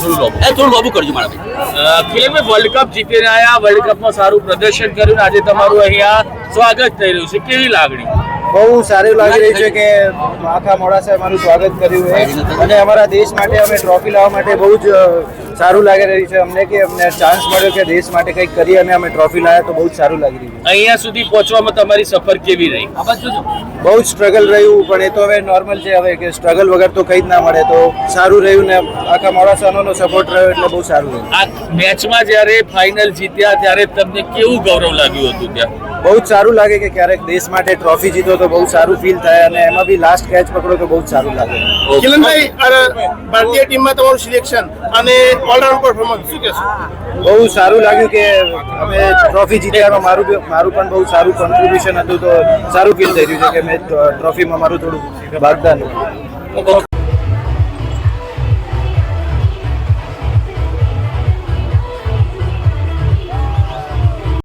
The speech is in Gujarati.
થોડું લોબુ એ થોડું લોબુ કરજો મારા ભાઈ. ખેલમે વર્લ્ડ કપ જીતીને આવ્યા વર્લ્ડ કપમાં સારું પ્રદર્શન કર્યું ને આજે તમારું અહીંયા સ્વાગત થઈ રહ્યું છે. કેવી લાગણી? બહુ સારું લાગી રહ્યું છે કે આખા મોડાસાએ અમારું સ્વાગત કર્યું છે. અને અમારા દેશ માટે અમે ટ્રોફી લાવવા માટે બહુ જ સારું લાગી રહ્યું છે અમને કે અમને ચાન્સ મળ્યો કે દેશ માટે કંઈક કરી અને અમે ટ્રોફી લાવ્યા તો બહુ જ સારું લાગી રહ્યું અહીંયા સુધી પહોંચવામાં તમારી સફર કેવી રહી? બહુ જ સ્ટ્રગલ રહ્યું પણ એ તો હવે નોર્મલ છે હવે કે સ્ટ્રગલ વગર તો કંઈ જ ના મળે તો સારું રહ્યું ને આખા મોડાસાનો સપોર્ટ રહ્યો એટલે બહુ સારું રહ્યું. આ મેચમાં જ્યારે ફાઇનલ જીત્યા ત્યારે તમને કેવું ગૌરવ લાગ્યું હતું ત્યાં? બહુ જ સારું લાગે કે ક્યારેક દેશ માટે ટ્રોફી જીતો તો બહુ સારું ફીલ થાય અને એમાં બી લાસ્ટ કેચ પકડો તો બહુ જ સારું લાગે. કિલનભાઈ ભારતીય ટીમમાં તમારું સિલેક્શન અને શું કહેશો? બહુ સારું લાગ્યું કે અમે ટ્રોફી જીત્યામાં મારું મારું પણ બહુ સારું કોન્ટ્રીબ્યુશન હતું તો સારું ફીલ થઈ રહ્યું છે કે મેં ટ્રોફીમાં મારું થોડું ભાગદાન